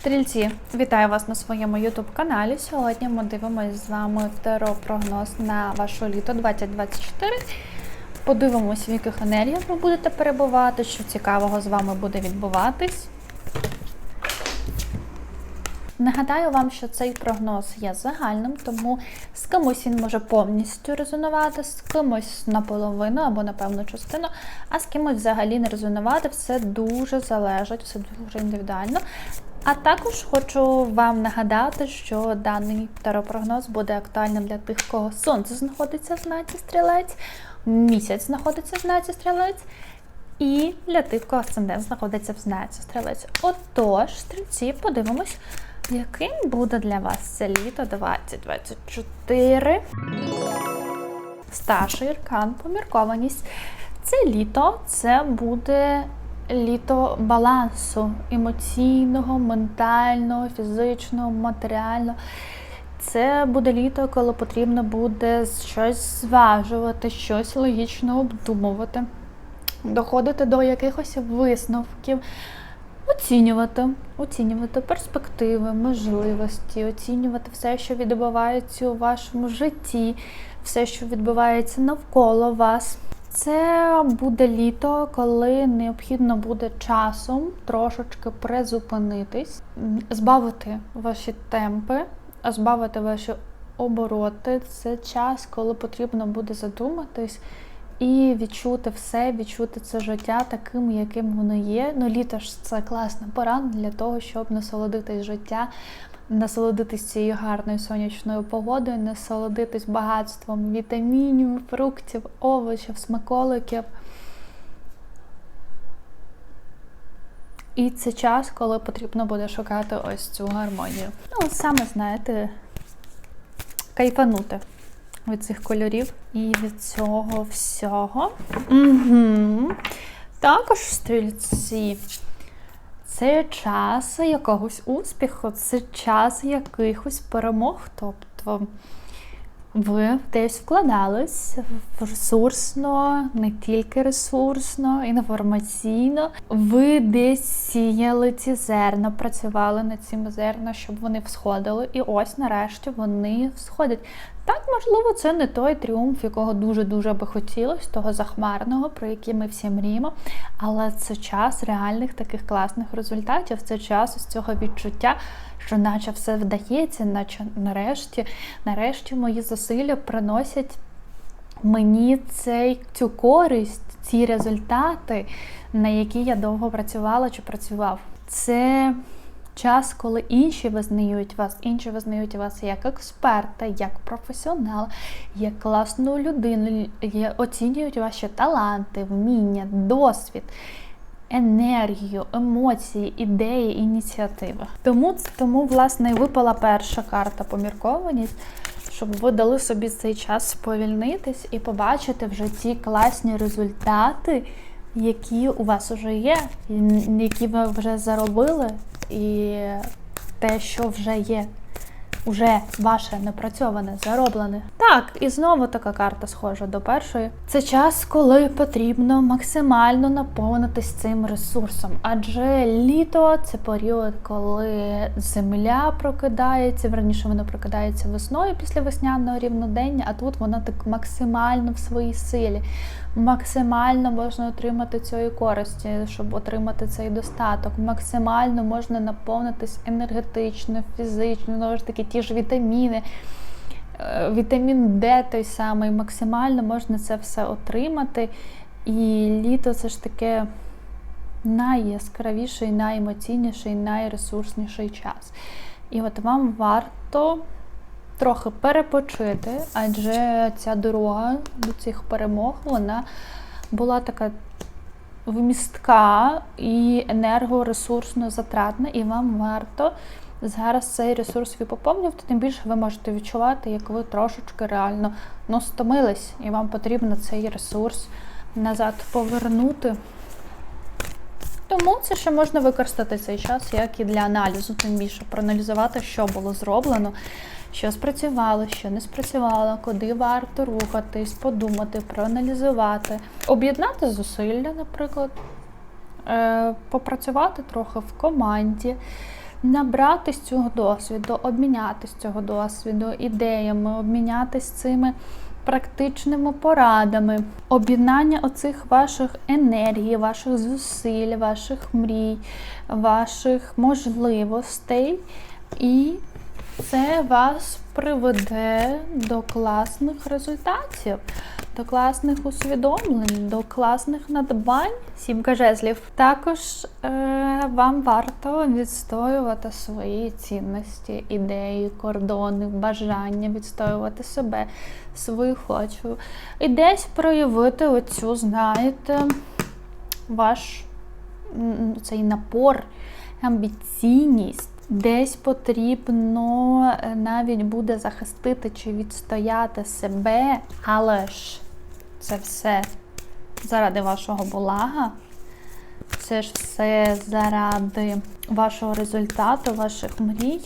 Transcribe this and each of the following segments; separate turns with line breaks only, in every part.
Стрільці, вітаю вас на своєму youtube каналі. Сьогодні ми дивимося з вами таро-прогноз на ваше літо 2024. Подивимось, в яких енергіях ви будете перебувати, що цікавого з вами буде відбуватись. Нагадаю вам, що цей прогноз є загальним, тому з кимось він може повністю резонувати, з кимось наполовину або на певну частину, а з кимось взагалі не резонувати. Все дуже залежить, все дуже індивідуально. А також хочу вам нагадати, що даний таропрогноз буде актуальним для тих, кого сонце знаходиться в знаці стрілець, місяць знаходиться в знаці стрілець. І для тих, кого асцендент знаходиться в знаці стрілець. Отож, стрільці, подивимось, яким буде для вас це літо 2024. Старший аркан, поміркованість. Це літо це буде літо балансу емоційного, ментального, фізичного, матеріального. Це буде літо, коли потрібно буде щось зважувати, щось логічно обдумувати, доходити до якихось висновків, оцінювати, оцінювати перспективи, можливості, оцінювати все, що відбувається у вашому житті, все, що відбувається навколо вас. Це буде літо, коли необхідно буде часом трошечки призупинитись, збавити ваші темпи, збавити ваші обороти. Це час, коли потрібно буде задуматись і відчути все, відчути це життя таким, яким воно є. Ну, літо ж це класна пора для того, щоб насолодитись життя, насолодитись цією гарною сонячною погодою, насолодитись багатством вітамінів, фруктів, овочів, смаколиків. І це час, коли потрібно буде шукати ось цю гармонію. Ну, саме знаєте, кайфанути від цих кольорів і від цього всього. Угу. Також стрільці. Це час якогось успіху, це час якихось перемог. Тобто ви десь вкладались ресурсно, не тільки ресурсно, інформаційно. Ви десь сіяли ці зерна, працювали над цими зерна, щоб вони всходили. І ось нарешті вони всходять. Так, можливо, це не той тріумф, якого дуже-дуже би хотілося, того захмарного, про який ми всі мріємо. Але це час реальних таких класних результатів, це час ось цього відчуття, що наче все вдається, наче нарешті, нарешті мої зусилля приносять мені цей, цю користь, ці результати, на які я довго працювала чи працював. Це час, коли інші визнають вас, інші визнають вас як експерта, як професіонала, як класну людину, оцінюють ваші таланти, вміння, досвід. Енергію, емоції, ідеї, ініціативи. Тому, тому, власне, і випала перша карта поміркованість, щоб ви дали собі цей час сповільнитись і побачити вже ті класні результати, які у вас вже є, які ви вже заробили, і те, що вже є, уже ваше напрацьоване, зароблене. Так, і знову така карта схожа до першої. Це час, коли потрібно максимально наповнитись цим ресурсом. Адже літо це період, коли земля прокидається, верніше вона прокидається весною після весняного рівнодення, а тут вона так максимально в своїй силі. Максимально можна отримати цієї користі, щоб отримати цей достаток. Максимально можна наповнитись енергетично, фізично, знову ж таки, ті ж вітаміни. Вітамін Д той самий, максимально можна це все отримати. І літо це ж таке найяскравіший, найемоційніший, найресурсніший час. І от вам варто трохи перепочити, адже ця дорога до цих перемог вона була така вмістка і енергоресурсно затратна, і вам варто зараз цей ресурс ви поповнювати, тим більше ви можете відчувати, як ви трошечки реально ну, стомились, і вам потрібно цей ресурс назад повернути. Тому це ще можна використати цей час як і для аналізу, тим більше проаналізувати, що було зроблено, що спрацювало, що не спрацювало, куди варто рухатись, подумати, проаналізувати, об'єднати зусилля, наприклад, е, попрацювати трохи в команді. Набратись цього досвіду, обмінятись цього досвіду ідеями, обмінятись цими практичними порадами, об'єднання оцих ваших енергій, ваших зусиль, ваших мрій, ваших можливостей. І це вас приведе до класних результатів, до класних усвідомлень, до класних надбань. Сімка жезлів. Також е, вам варто відстоювати свої цінності, ідеї, кордони, бажання відстоювати себе, свою хочу. І десь проявити оцю, знаєте, ваш цей напор, амбіційність. Десь потрібно е, навіть буде захистити чи відстояти себе, але ж це все заради вашого блага. Це ж все заради вашого результату, ваших мрій.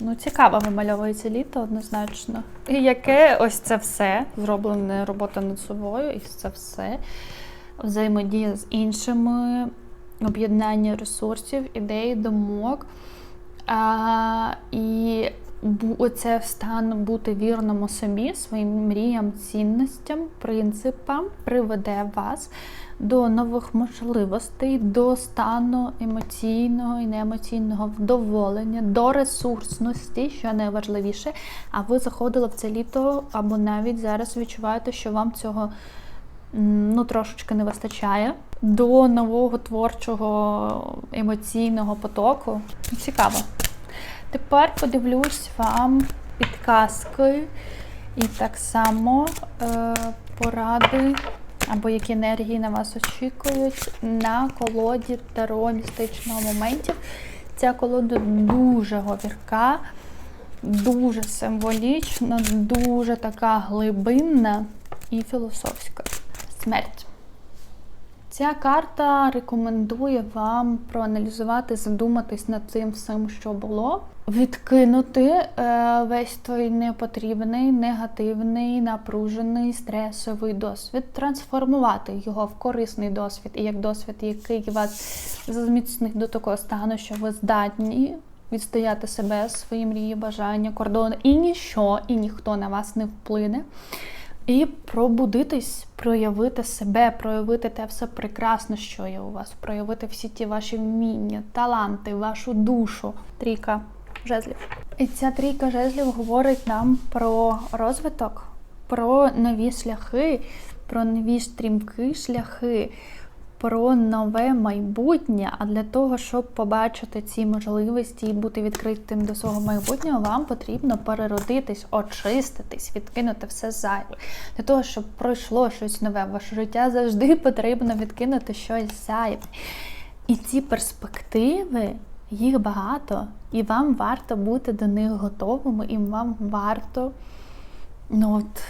Ну, цікаво вимальовується літо однозначно. І яке ось це все зроблене робота над собою, і це все взаємодія з іншими, об'єднання ресурсів, ідей, думок. А, І оце стан бути вірному собі, своїм мріям, цінностям, принципам приведе вас до нових можливостей, до стану емоційного і неемоційного вдоволення, до ресурсності, що найважливіше. А ви заходили в це літо, або навіть зараз відчуваєте, що вам цього ну, трошечки не вистачає. До нового творчого емоційного потоку. Цікаво. Тепер подивлюсь вам підказки і так само е, поради або які енергії на вас очікують на колоді Таро містичного моментів. Ця колода дуже говірка, дуже символічна, дуже така глибинна і філософська. Смерть. Ця карта рекомендує вам проаналізувати, задуматись над тим всім, що було, відкинути е, весь той непотрібний, негативний, напружений, стресовий досвід, трансформувати його в корисний досвід, і як досвід, який вас зміцнить до такого стану, що ви здатні відстояти себе, свої мрії, бажання, кордони, і ніщо, і ніхто на вас не вплине. І пробудитись, проявити себе, проявити те все прекрасне, що є у вас, проявити всі ті ваші вміння, таланти, вашу душу. Трійка жезлів. І ця трійка жезлів говорить нам про розвиток, про нові шляхи, про нові стрімкі шляхи, про нове майбутнє. А для того, щоб побачити ці можливості і бути відкритим до свого майбутнього, вам потрібно переродитись, очиститись, відкинути все зайве. Для того, щоб пройшло щось нове ваше життя, завжди потрібно відкинути щось зайве. І ці перспективи, їх багато, і вам варто бути до них готовими, і вам варто ну, от,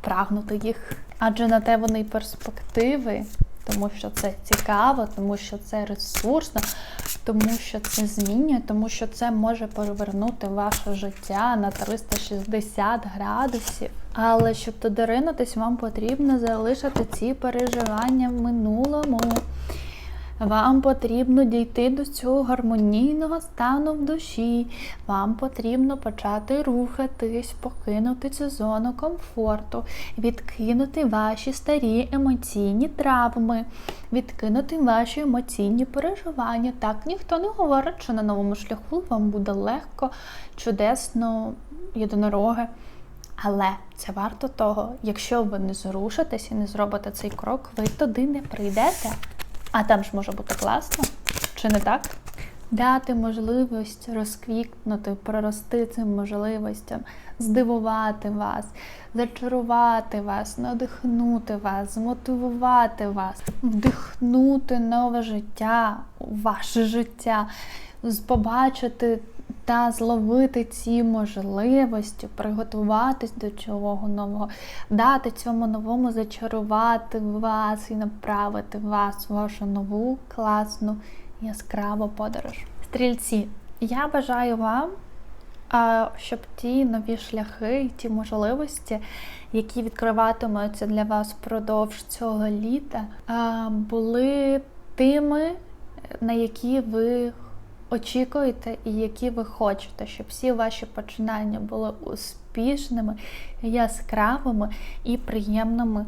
прагнути їх. Адже на те вони перспективи, тому що це цікаво, тому що це ресурсно, тому що це змінює, тому що це може перевернути ваше життя на 360 градусів. Але щоб туди ринутись, вам потрібно залишити ці переживання в минулому. Вам потрібно дійти до цього гармонійного стану в душі. Вам потрібно почати рухатись, покинути цю зону комфорту, відкинути ваші старі емоційні травми, відкинути ваші емоційні переживання. Так ніхто не говорить, що на новому шляху вам буде легко, чудесно, єдинороге. Але це варто того, якщо ви не зрушитесь і не зробите цей крок, ви туди не прийдете. А там ж може бути класно, чи не так? Дати можливість розквітнути, прорости цим можливостям, здивувати вас, зачарувати вас, надихнути вас, змотивувати вас, вдихнути нове життя ваше життя, побачити та зловити ці можливості, приготуватись до чого нового, дати цьому новому зачарувати вас і направити вас в вашу нову класну яскраву подорож. Стрільці, я бажаю вам, щоб ті нові шляхи, ті можливості, які відкриватимуться для вас впродовж цього літа, були тими, на які ви очікуєте і які ви хочете, щоб всі ваші починання були успішними, яскравими і приємними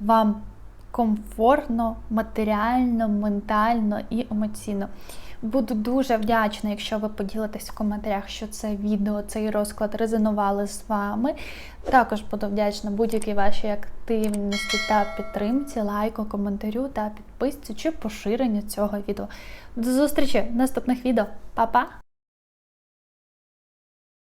вам комфортно, матеріально, ментально і емоційно. Буду дуже вдячна, якщо ви поділитесь в коментарях, що це відео, цей розклад резонували з вами. Також буду вдячна будь-якій вашій активності та підтримці, лайку, коментарю та підписці чи поширенню цього відео. До зустрічі в наступних відео. Па-па!